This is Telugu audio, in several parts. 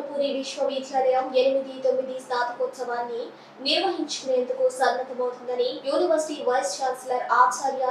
సింహపురి విశ్వవిద్యాలయం ఎనిమిది తొమ్మిది స్నాతకోత్సవాన్ని నిర్వహించుకునేందుకు సన్నద్ధమవుతుందని యూనివర్సిటీ వైస్ ఛాన్సలర్ ఆచార్య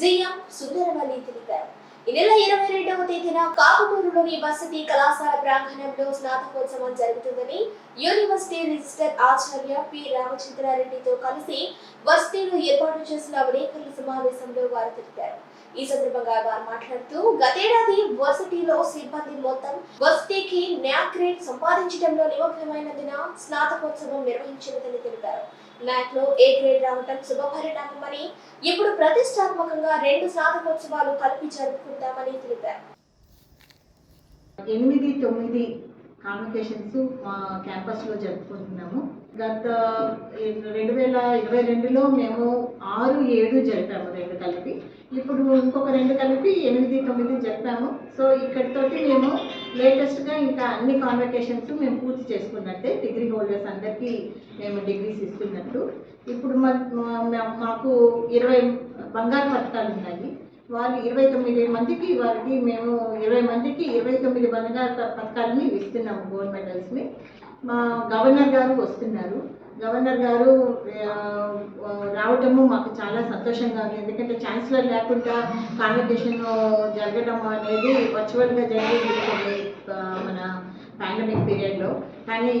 జిఎం సుందరవల్లి తెలిపారు. ఈ నెల ఇరవై రెండవ తేదీన కాకుటూరులోని వసతి కళాశాల ప్రాంగణంలో స్నాతకోత్సవం జరుగుతుందని యూనివర్సిటీ రిజిస్టర్ ఆచార్య పి. రామచంద్రారెడ్డితో కలిసి వసతిలో ఏర్పాటు చేసిన విలేకరుల సమావేశంలో వారు తెలిపారు. ఈ సందర్భంగా వారు మాట్లాడుతూ గతేడాది వర్సిటీలో సిబ్బంది మొత్తం వర్సిటీకి న్యాక్ గ్రేడ్ సంపాదించడంలో నిమగ్నమైనందున స్నాతకోత్సవం నిర్వహించినదని తెలిపారు. న్యాక్లో ఏ గ్రేడ్ రావటం శుభపరిణామమని ఇప్పుడు ప్రతిష్టాత్మకంగా రెండు స్నాతకోత్సవాలు కలిపి జరుపుకుంటామని తెలిపారు. ఎనిమిది తొమ్మిది కాన్వకేషన్స్ మా క్యాంపస్లో జరుపుకుంటున్నాము. గత రెండు వేల ఇరవై రెండులో మేము ఆరు ఏడు జరిపాము రెండు కలిపి. ఇప్పుడు ఇంకొక రెండు కలిపి ఎనిమిది తొమ్మిది జరిపాము. సో ఇక్కడితోటి మేము లేటెస్ట్గా ఇంకా అన్ని కాన్వకేషన్స్ మేము పూర్తి చేసుకున్నట్టే. డిగ్రీ హోల్డర్స్ అందరికీ మేము డిగ్రీస్ ఇస్తున్నట్టు. ఇప్పుడు మా- మాకు ఇరవై బంగారు పథకాలు ఉన్నాయి. వారికి ఇరవై తొమ్మిది మందికి వారికి మేము ఇరవై మందికి ఇరవై తొమ్మిది బంగారు పథకాలని ఇస్తున్నాము గోల్డ్ మెడల్స్ని మా గవర్నర్ గారు వస్తున్నారు. గవర్నర్ గారు రావటము మాకు చాలా సంతోషంగా ఉంది. ఎందుకంటే ఛాన్సలర్ లేకుండా కాన్వకేషన్ జరగడం అనేది వర్చువల్గా జరిగే మన పాండమిక్ పీరియడ్లో కానీ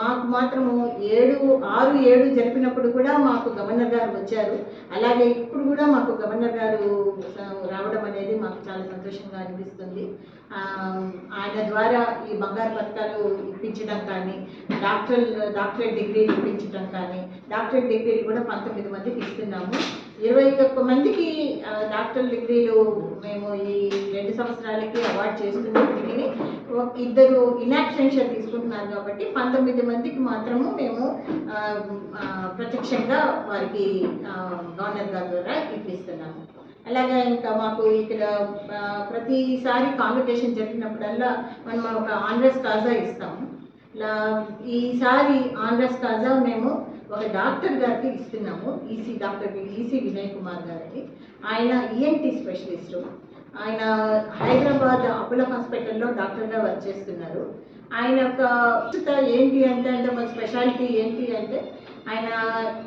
మాకు మాత్రము ఏడు ఆరు ఏడు జరిపినప్పుడు కూడా మాకు గవర్నర్ గారు వచ్చారు. అలాగే ఇప్పుడు కూడా మాకు గవర్నర్ గారు రావడం అనేది మాకు చాలా సంతోషంగా అనిపిస్తుంది. ఆయన ద్వారా ఈ బంగారు పథకాలు ఇప్పించడం కానీ డాక్టర్ డాక్టరేట్ డిగ్రీలు ఇప్పించడం కానీ డాక్టరేట్ డిగ్రీలు కూడా పంతొమ్మిది మందికి ఇస్తున్నాము. ఇరవై ఒక్క మందికి డాక్టర్ డిగ్రీలు మేము ఈ రెండు సంవత్సరాలకి అవార్డు చేస్తున్నప్పటికీ ఇద్దరు ఇనాక్సెన్షన్ తీసుకుంటున్నారు కాబట్టి పంతొమ్మిది మందికి మాత్రము మేము ప్రత్యక్షంగా వారికి గవర్నర్ గారి ద్వారా ఇప్పిస్తున్నాము. అలాగే ఇంకా మాకు ఇక్కడ ప్రతిసారి కాంపిటీషన్ జరిగినప్పుడల్లా మనం ఒక ఆన్రస్ కాజా ఇస్తాము. ఇలా ఈసారి ఆన్రస్ కాజా మేము ఒక డాక్టర్ గారికి ఇస్తున్నాము E C doctor E C Vinay Kumar గారికి. ఆయన ఈఎన్టీ స్పెషలిస్టు. ఆయన హైదరాబాద్ అపోలో హాస్పిటల్లో డాక్టర్గా వర్క్ చేస్తున్నారు. ఆయన యొక్క ప్రస్తుత ఏంటి అంటే అంటే మన స్పెషాలిటీ ఏంటి అంటే ఆయన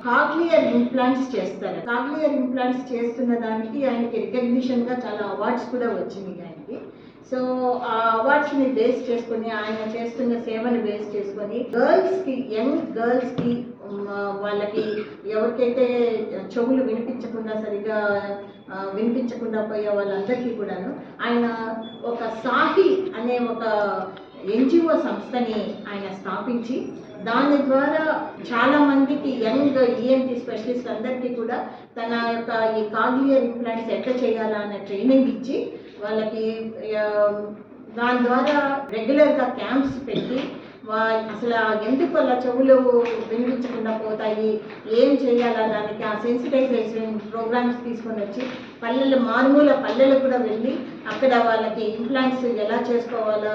కాక్లియర్ ఇంప్లాంట్స్ చేస్తారు. కాక్లియర్ ఇంప్లాంట్స్ చేస్తున్న దానికి ఆయనకి రికగ్నిషన్గా చాలా అవార్డ్స్ కూడా వచ్చింది ఆయనకి. సో ఆ అవార్డ్స్ని బేస్ చేసుకొని ఆయన చేస్తున్న సేవని బేస్ చేసుకొని గర్ల్స్కి యంగ్ గర్ల్స్కి వాళ్ళకి ఎవరికైతే చెవులు వినిపించకుండా సరిగా వినిపించకుండా పోయే వాళ్ళందరికీ కూడాను ఆయన ఒక సాహి అనే ఒక ఎన్జిఓ సంస్థని ఆయన స్థాపించి దాని ద్వారా చాలా మందికి యంగ్ ఈఎన్టీ స్పెషలిస్ట్ అందరికీ కూడా తన యొక్క ఈ కార్డియర్ ఇంప్లాంట్స్ ఎట్లా చేయాలా అనే ట్రైనింగ్ ఇచ్చి వాళ్ళకి దాని ద్వారా రెగ్యులర్గా క్యాంప్స్ పెట్టి అసలు ఎందుకు అలా చెవులు వినిపించకుండా పోతాయి? ఏం చేయాలా దానికి? ఆ సెన్సిటైజేషన్ ప్రోగ్రామ్స్ తీసుకొని వచ్చి పల్లెలు మారుమూల పల్లెలకు కూడా వెళ్ళి అక్కడ వాళ్ళకి ఇంప్లాంట్స్ ఎలా చేసుకోవాలా?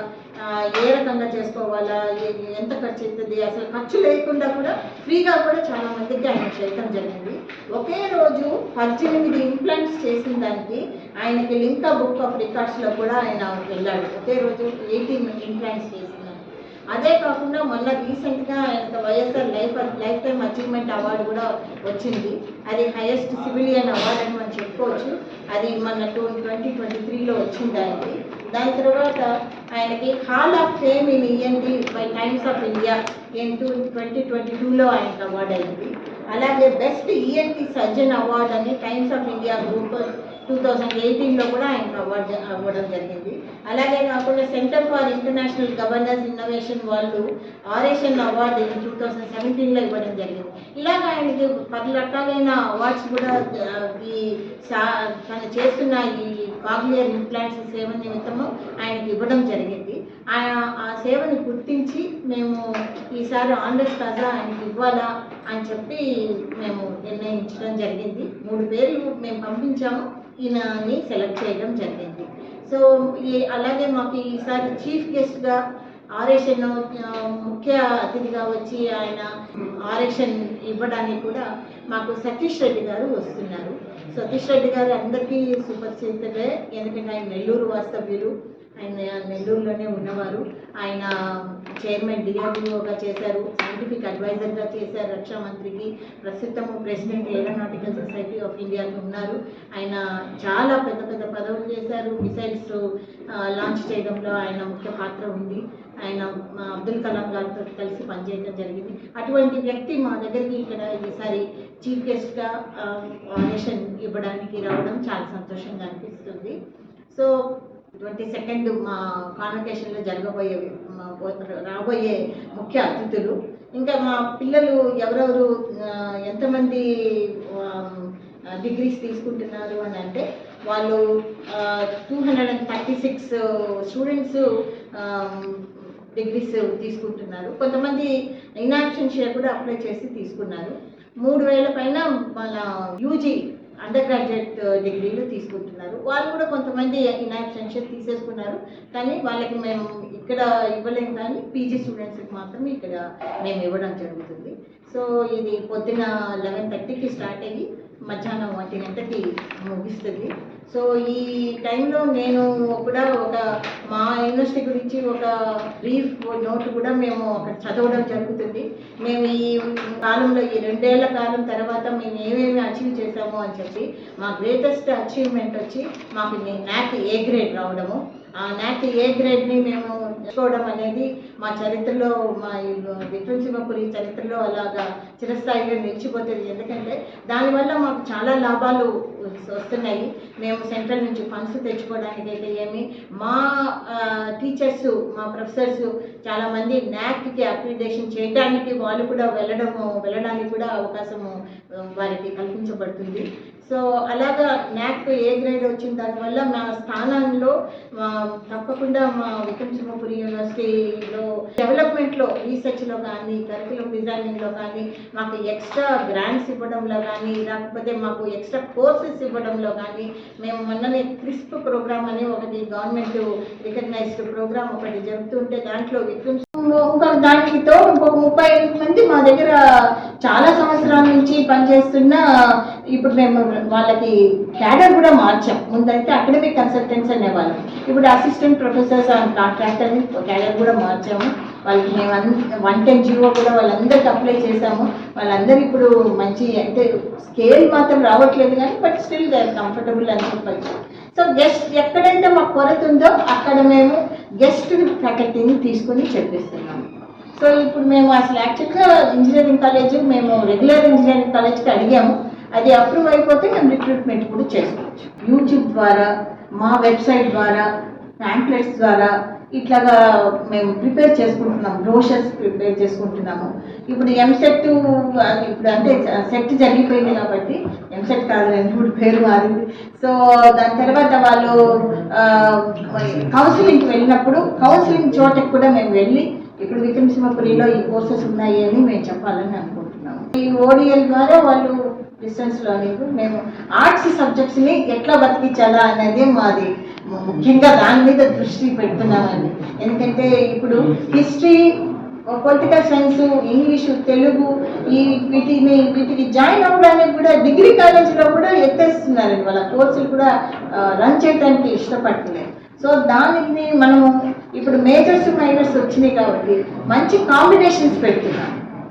ఏ రకంగా చేసుకోవాలా? ఎంత ఖర్చు అవుతుంది? అసలు ఖర్చు లేకుండా కూడా ఫ్రీగా కూడా చాలా మందికి ఆయన చేయటం జరిగింది. ఒకే రోజు పద్దెనిమిది ఇంప్లాంట్స్ చేసిన దానికి ఆయనకి లింకా బుక్ ఆఫ్ రికార్డ్స్లో కూడా ఆయన వెళ్ళాడు. ఒకే రోజు ఎయిటీన్ ఇంప్లాంట్స్ చేసి. అదే కాకుండా మొన్న రీసెంట్గా ఆయనకు Y S R life life time achievement award కూడా వచ్చింది. అది హైయెస్ట్ సివిలియన్ అవార్డు అని మనం చెప్పుకోవచ్చు. అది మన టూ ట్వంటీ ట్వంటీ త్రీలో వచ్చింది ఆయనకి దాని తర్వాత ఆయనకి hall of fame in ENT by Times of India in two twenty twenty టూలో ఆయనకు అవార్డు అయింది. అలాగే బెస్ట్ ఈఎన్టీ సర్జన్ అవార్డు అని Times of India group two thousand ఎయిటీన్లో కూడా ఆయనకు అవార్డు అవ్వడం జరిగింది. అలాగే కాకుండా centre for international governance innovation వాళ్ళు ఆరేషన్ అవార్డు టూ థౌజండ్ సెవెంటీన్లో ఇవ్వడం జరిగింది. ఇలాగ ఆయనకి పది రకాలైన అవార్డ్స్ కూడా ఈ సా తను చేస్తున్న ఈ కాగ్లియర్ ఇంప్లాంట్స్ సేవ నిమిత్తము ఆయనకి ఇవ్వడం జరిగింది. ఆయన ఆ సేవని గుర్తించి మేము ఈసారి ఆంధ్రస్ కాజా ఆయనకి ఇవ్వాలా అని చెప్పి మేము నిర్ణయించడం జరిగింది. మూడు పేర్లు మేము పంపించాము. ఈయనని సెలెక్ట్ చేయడం జరిగింది. సో ఈ అలాగే మాకు ఈసారి చీఫ్ గెస్ట్గా ఆరేషన్ ముఖ్య అతిథిగా వచ్చి ఆయన ఆరేషన్ ఇవ్వడానికి కూడా మాకు సతీష్ రెడ్డి గారు వస్తున్నారు. సతీష్ రెడ్డి గారు అందరికీ సుపరిచితులే ఎందుకంటే ఆయన నెల్లూరు వాస్తవ్యులు. ఆయన నెల్లూరులోనే ఉన్నవారు. ఆయన చైర్మన్ డిఆర్డిఓగా చేశారు. సైంటిఫిక్ అడ్వైజర్గా చేశారు. రక్షా మంత్రికి ప్రస్తుతం ప్రెసిడెంట్ ఏరోనాటికల్ సొసైటీ ఆఫ్ ఇండియాకి ఉన్నారు. ఆయన చాలా పెద్ద పెద్ద పదవులు చేశారు. మిసైల్స్ లాంచ్ చేయడంలో ఆయన ముఖ్య పాత్ర ఉంది. ఆయన అబ్దుల్ కలాం గారితో కలిసి పనిచేయడం జరిగింది. అటువంటి వ్యక్తి మా దగ్గరికి ఇక్కడ ఈసారి చీఫ్ గెస్ట్గా ఆడిషన్ ఇవ్వడానికి రావడం చాలా సంతోషంగా అనిపిస్తుంది. సో ట్వంటీ సెకండ్ మా కాన్వకేషన్లో జరగబోయే రాబోయే ముఖ్య అతిథులు. ఇంకా మా పిల్లలు ఎవరెవరు ఎంతమంది డిగ్రీస్ తీసుకుంటున్నారు అని అంటే వాళ్ళు two hundred and thirty six students degrees తీసుకుంటున్నారు. కొంతమంది ఇనాబ్సెన్షియా కూడా అప్లై చేసి తీసుకున్నారు. మూడు వేల పైన మన యూజీ అండర్ గ్రాడ్యుయేట్ uh, డిగ్రీలు తీసుకుంటున్నారు. వాళ్ళు కూడా కొంతమంది ఇనాబ్సెన్షియా తీసేసుకున్నారు. కానీ వాళ్ళకి మేము ఇక్కడ ఇవ్వలేము కానీ పీజీ స్టూడెంట్స్కి మాత్రమే ఇక్కడ మేము ఇవ్వడం జరుగుతుంది. సో ఇది పొద్దున లెవెన్ థర్టీకి స్టార్ట్ అయ్యి మధ్యాహ్నం ఒంటి గంటకి ముగిస్తుంది. సో ఈ టైంలో నేను కూడా ఒక మా యూనివర్సిటీ గురించి ఒక బ్రీఫ్ నోట్ కూడా మేము అక్కడ చదవడం జరుగుతుంది. మేము ఈ కాలంలో ఈ రెండేళ్ళ కాలం తర్వాత మేము ఏమేమి అచీవ్ చేసాము అని చెప్పి మా గ్రేటెస్ట్ అచీవ్మెంట్ వచ్చి మాకు నాక్ ఏ గ్రేడ్ రావడము. ఆ ఏ గ్రేడ్ని మేము నేర్చుకోవడం అనేది మా చరిత్రలో మా ఈ చరిత్రలో అలాగా చిరస్థాయిగా నిలిచిపోతుంది. ఎందుకంటే దానివల్ల మాకు చాలా లాభాలు వస్తున్నాయి. మేము సెంట్రల్ నుంచి ఫండ్స్ తెచ్చుకోవడానికి అయితే ఏమి మా టీచర్స్ మా ప్రొఫెసర్స్ చాలామంది నాక్కి అక్రిడేషన్ చేయడానికి వాళ్ళు కూడా వెళ్ళడము వెళ్ళడానికి కూడా అవకాశము వారికి కల్పించబడుతుంది. సో అలాగా న్యాక్ ఏ గ్రేడ్ వచ్చిన దానివల్ల మా స్థానంలో తప్పకుండా మా విక్రమసింహపురి యూనివర్సిటీలో డెవలప్మెంట్లో రీసెర్చ్లో కానీ కరికులం డిజైనింగ్లో కానీ మాకు ఎక్స్ట్రా గ్రాంట్స్ ఇవ్వడంలో కానీ లేకపోతే మాకు ఎక్స్ట్రా కోర్సెస్ ఇవ్వడంలో కానీ మేము మొన్ననే క్రిస్ప్ ప్రోగ్రామ్ అని ఒకటి గవర్నమెంట్ రికగ్నైజ్డ్ ప్రోగ్రామ్ ఒకటి జరుగుతుంటే దాంట్లో విక్రమ్ ఇంకొక దానితో ఇంకొక ముప్పై మంది మా దగ్గర చాలా సంవత్సరాల నుంచి పనిచేస్తున్న ఇప్పుడు మేము వాళ్ళకి క్యాడర్ కూడా మార్చాం. ముందైతే అకాడమిక్ కన్సల్టెంట్స్ అనేవాళ్ళం. ఇప్పుడు అసిస్టెంట్ ప్రొఫెసర్స్ అండ్ కాంట్రాక్టర్ని క్యాడర్ కూడా మార్చాము. వాళ్ళకి మేము వన్ టెన్ జీవో కూడా వాళ్ళందరికి అప్లై చేసాము వాళ్ళందరూ ఇప్పుడు మంచి అంటే స్కేల్ మాత్రం రావట్లేదు కానీ బట్ స్టిల్ దే కంఫర్టబుల్ అని చెప్పచ్చు. సో గెస్ట్ ఎక్కడైతే మాకు కొరత ఉందో అక్కడ మేము గెస్ట్ ఫ్యాకల్టీని తీసుకొని చెప్పిస్తున్నాము. సో ఇప్పుడు మేము అసలు యాక్చువల్గా ఇంజనీరింగ్ కాలేజ్ మేము రెగ్యులర్ ఇంజనీరింగ్ కాలేజ్కి అడిగాము. అది అప్రూవ్ అయిపోతే మేము రిక్రూట్మెంట్ కూడా చేసుకోవచ్చు. యూట్యూబ్ ద్వారా మా వెబ్సైట్ ద్వారా ప్యాంప్లెట్స్ ద్వారా ఇట్లాగా మేము ప్రిపేర్ చేసుకుంటున్నాం బ్రోషర్స్ ప్రిపేర్ చేసుకుంటున్నాము. ఇప్పుడు ఎంసెట్ ఇప్పుడు అంటే సెట్ జరిగిపోయింది కాబట్టి ఎంసెట్ కాదు ఇప్పుడు పేరు మారింది. సో దాని తర్వాత వాళ్ళు కౌన్సిలింగ్కి వెళ్ళినప్పుడు కౌన్సిలింగ్ చోటకి కూడా మేము వెళ్ళి ఇప్పుడు విక్రమసింహపురిలో ఈ కోర్సెస్ ఉన్నాయి అని మేము చెప్పాలని అనుకుంటున్నాము. ఈ ఓడిఎల్ ద్వారా వాళ్ళు డిస్టెన్స్ లర్నింగ్ మేము ఆర్ట్స్ సబ్జెక్ట్స్ని ఎట్లా బతికించాలా అనేది మాది ముఖ్యంగా దాని మీద దృష్టి పెడుతున్నామండి. ఎందుకంటే ఇప్పుడు history political science English Telugu ఈ వీటిని వీటికి జాయిన్ అవ్వడానికి కూడా డిగ్రీ కాలేజీలో కూడా ఎత్తేస్తున్నారండి. వాళ్ళ కోర్సులు కూడా రన్ చేయడానికి ఇష్టపడుతున్నారు. సో దానికి మనము ఇప్పుడు మేజర్స్ మైనర్స్ వచ్చినాయి కాబట్టి మంచి కాంబినేషన్స్ పెడుతున్నాం.